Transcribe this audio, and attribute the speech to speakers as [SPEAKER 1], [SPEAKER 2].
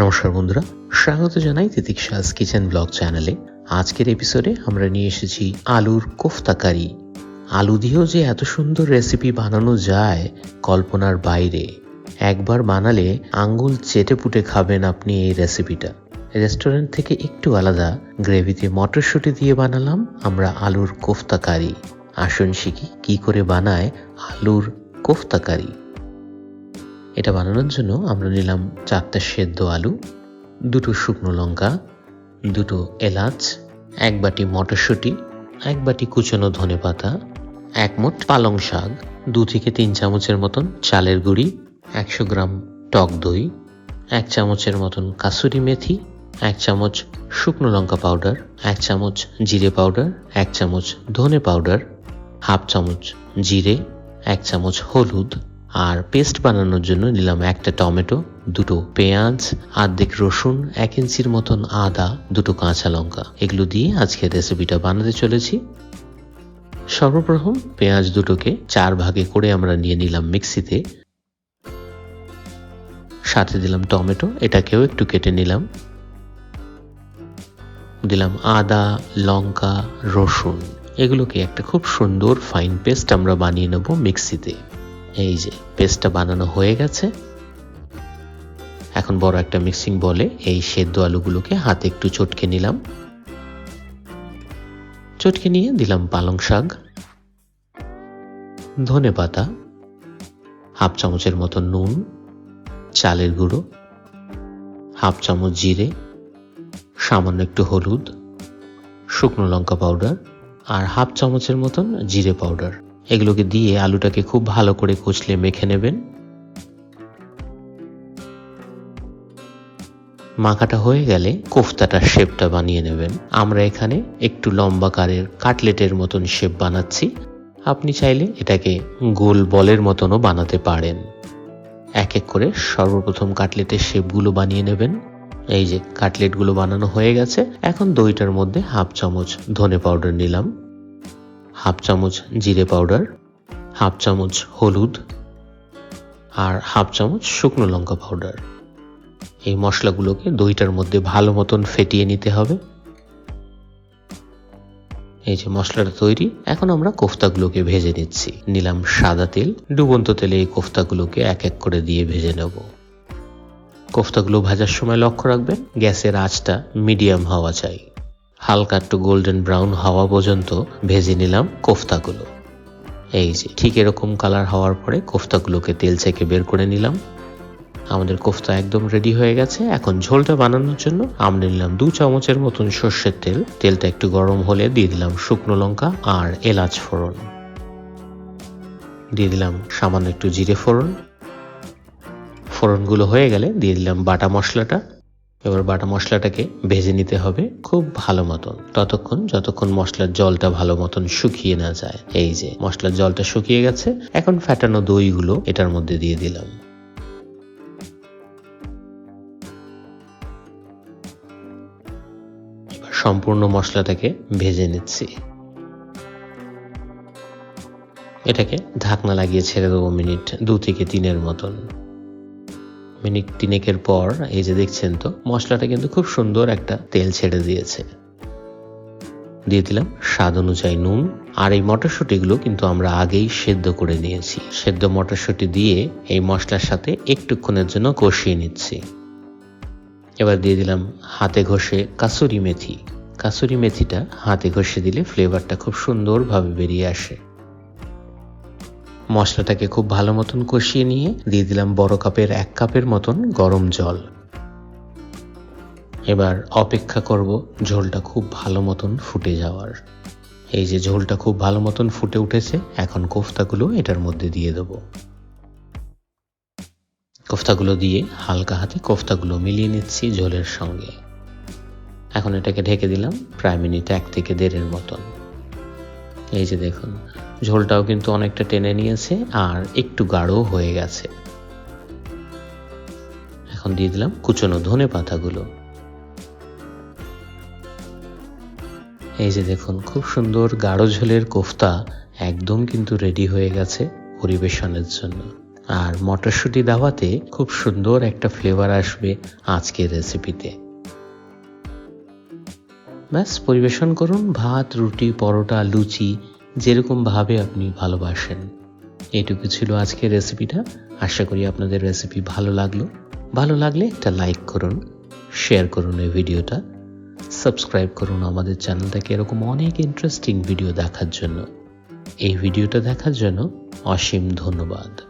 [SPEAKER 1] নমস্কার বন্ধুরা, স্বাগত জানাই তিতিক্ষাস কিচেন ব্লগ চ্যানেলে। আজকের এপিসোডে আমরা নিয়ে এসেছি আলুর কোফতা কারি আলু দিয়েও যে এত সুন্দর রেসিপি বানানো যায় কল্পনার বাইরে। একবার বানালে আঙ্গুল চেটে পুটে খাবেন আপনি এই রেসিপিটা রেস্টুরেন্ট থেকে একটু আলাদা গ্রেভিতে মটরশুঁটি দিয়ে বানালাম আমরা আলুর কোফতা কারি আসুন শিখি কি করে বানায় আলুর কোফতা কারি এটা বানানোর জন্য আমরা নিলাম চারটে সেদ্ধ আলু, দুটো শুকনো লঙ্কা, দুটো এলাচ, এক বাটি মটরশুঁটি, এক বাটি কুচনো ধনে পাতা, এক মুঠ পালং শাক, দু থেকে তিন চামচের মতন চালের গুঁড়ি, একশো গ্রাম টক দই, এক চামচের মতন কাসুরি মেথি, এক চামচ শুকনো লঙ্কা পাউডার, এক চামচ জিরে পাউডার, এক চামচ ধনে পাউডার, হাফ চামচ জিরে, এক চামচ হলুদ আর পেস্ট বানানোর জন্য নিলাম একটা টমেটো, দুটো পেঁয়াজ আর্ধেক রসুন, এক ইঞ্চির মতন আদা, দুটো কাঁচা লঙ্কা। এগুলো দিয়ে আজকে রেসিপিটা বানাতে চলেছি। সর্বপ্রথম পেঁয়াজ দুটোকে চার ভাগে করে আমরা নিয়ে নিলাম মিক্সিতে। সাথে দিলাম টমেটো, এটাকেও একটু কেটে নিলাম। দিলাম আদা, লঙ্কা, রসুন। এগুলোকে একটা খুব সুন্দর ফাইন পেস্ট আমরা বানিয়ে নেব মিক্সিতে। এই যে পেস্টটা বানানো হয়ে গেছে। এখন বড় একটা মিক্সিং বলে এই সেদ্ধ আলুগুলোকে হাতে একটু চটকে নিলাম। চটকে নিয়ে দিলাম পালং শাক, ধনে পাতা, হাফ চামচের মতো নুন, চালের গুঁড়ো, হাফ চামচ জিরে, সামান্য একটু হলুদ, শুকনো লঙ্কা পাউডার আর হাফ চামচের মতন জিরে পাউডার। এগুলোকে দিয়ে আলুটাকে খুব ভালো করে কুচলে মেখে নেবেন। মাখাটা হয়ে গেলে কোফতাটার শেপটা বানিয়ে নেবেন। আমরা এখানে একটু লম্বা কারের কাটলেটের মতন শেপ বানাচ্ছি। আপনি চাইলে এটাকে গোল বলের মতনও বানাতে পারেন। এক এক করে সর্বপ্রথম কাটলেটের শেপগুলো বানিয়ে নেবেন। এই যে কাটলেটগুলো বানানো হয়ে গেছে, এখন দইটার মধ্যে হাফ চামচ ধনে পাউডার নিলাম। হাফ চামচ জিরে পাউডার, হাফ চামচ হলুদ আর হাফ চামচ শুকনো লঙ্কা পাউডার। এই মশলাগুলোকে দইটার মধ্যে ভালো মতন ফেটিয়ে নিতে হবে। এই যে মশলাটা তৈরি, এখন আমরা কোফতাগুলোকে ভেজে নিচ্ছি। নিলাম সাদা তেল। ডুবন্ত তেলে এই কোফতাগুলোকে এক এক করে দিয়ে ভেজে নেব। কোফতাগুলো ভাজার সময় লক্ষ্য রাখবেন, গ্যাসের আঁচটা মিডিয়াম হওয়া চাই। হালকা একটু গোল্ডেন ব্রাউন হওয়া পর্যন্ত ভেজে নিলাম কোফতাগুলো। এই যে, ঠিক এরকম কালার হওয়ার পরে কোফতাগুলোকে তেল থেকে বের করে নিলাম। আমাদের কোফতা একদম রেডি হয়ে গেছে। এখন ঝোলটা বানানোর জন্য আমরা নিলাম দু চামচের মতন সর্ষের তেল। তেলটা একটু গরম হলে দিয়ে দিলাম শুকনো লঙ্কা আর এলাচ ফোড়ন। দিয়ে দিলাম সামান্য একটু জিরে ফোড়ন। ফোড়নগুলো হয়ে গেলে দিয়ে দিলাম বাটা মশলাটা। এবার বাটা মশলাটাকে ভেজে নিতে হবে খুব ভালো মতন। ততক্ষণ, যতক্ষণ মশলার জলটা ভালো মতন শুকিয়ে না যায়। এই যে, মশলার জলটা শুকিয়ে গেছে, এখন ফ্যাটানো দইগুলো এটার মধ্যে দিয়ে দিলাম। সম্পূর্ণ মশলাটাকে ভেজে নিচ্ছি। এটাকে ঢাকনা লাগিয়ে ছেড়ে দেবো মিনিট দু থেকে তিনের মতন। মিনিট তিনেকের পর, এই যে দেখছেন তো, মশলাটা কিন্তু খুব সুন্দর একটা তেল ছেড়ে দিয়েছে। দিয়ে দিলাম স্বাদ অনুযায়ী নুন, আর এই মটরশুঁটিগুলো কিন্তু আমরা আগেই সেদ্ধ করে নিয়েছি। সেদ্ধ মটরশুঁটি দিয়ে এই মশলার সাথে একটুক্ষণের জন্য কষিয়ে নিচ্ছি। এবার দিয়ে দিলাম হাতে ঘষে কাসুরি মেথি। কাসুরি মেথিটা হাতে ঘষে দিলে ফ্লেভারটা খুব সুন্দরভাবে বেরিয়ে আসে। মশলাটাকে খুব ভালো মতন কষিয়ে নিয়ে দিয়ে দিলাম বড় কাপের এক কাপের মতন গরম জল। এবার অপেক্ষা করব ঝোলটা খুব ভালো মতন ফুটে যাওয়ার। এই যে ঝোলটা খুব ভালো মতন ফুটে উঠেছে, এখন কোফতাগুলো এটার মধ্যে দিয়ে দেব। কোফতাগুলো দিয়ে হালকা হাতে কোফতাগুলো মিলিয়ে নিচ্ছি ঝোলের সঙ্গে। এখন এটাকে ঢেকে দিলাম প্রায় মিনিট এক থেকে দেড়ের মতন। এই যে দেখুন, ঝোলটাও কিন্তু অনেকটা টেনে নিয়েছে আর একটু গাঢ় হয়ে গেছে। এখন দিয়ে দিলাম কুচনো ধনে পাতাগুলো। এই যে দেখুন, খুব সুন্দর গাঢ় ঝোলের কোফতা একদম কিন্তু রেডি হয়ে গেছে পরিবেশনের জন্য। আর মটরশুঁটি দাওয়াতে খুব সুন্দর একটা ফ্লেভার আসবে আজকের রেসিপিতে ব্যাস, পরিবেশন করুন ভাত, রুটি, পরোটা, লুচি যেরকমভাবে আপনি ভালোবাসেন। এইটুকু ছিল আজকের রেসিপিটা। আশা করি আপনাদের রেসিপি ভালো লাগল। ভালো লাগলে একটা লাইক করুন, শেয়ার করুন এই ভিডিওটা। সাবস্ক্রাইব করুন আমাদের চ্যানেলটাকে, এরকম অনেক ইন্টারেস্টিং ভিডিও দেখার জন্য। এই ভিডিওটা দেখার জন্য অসীম ধন্যবাদ।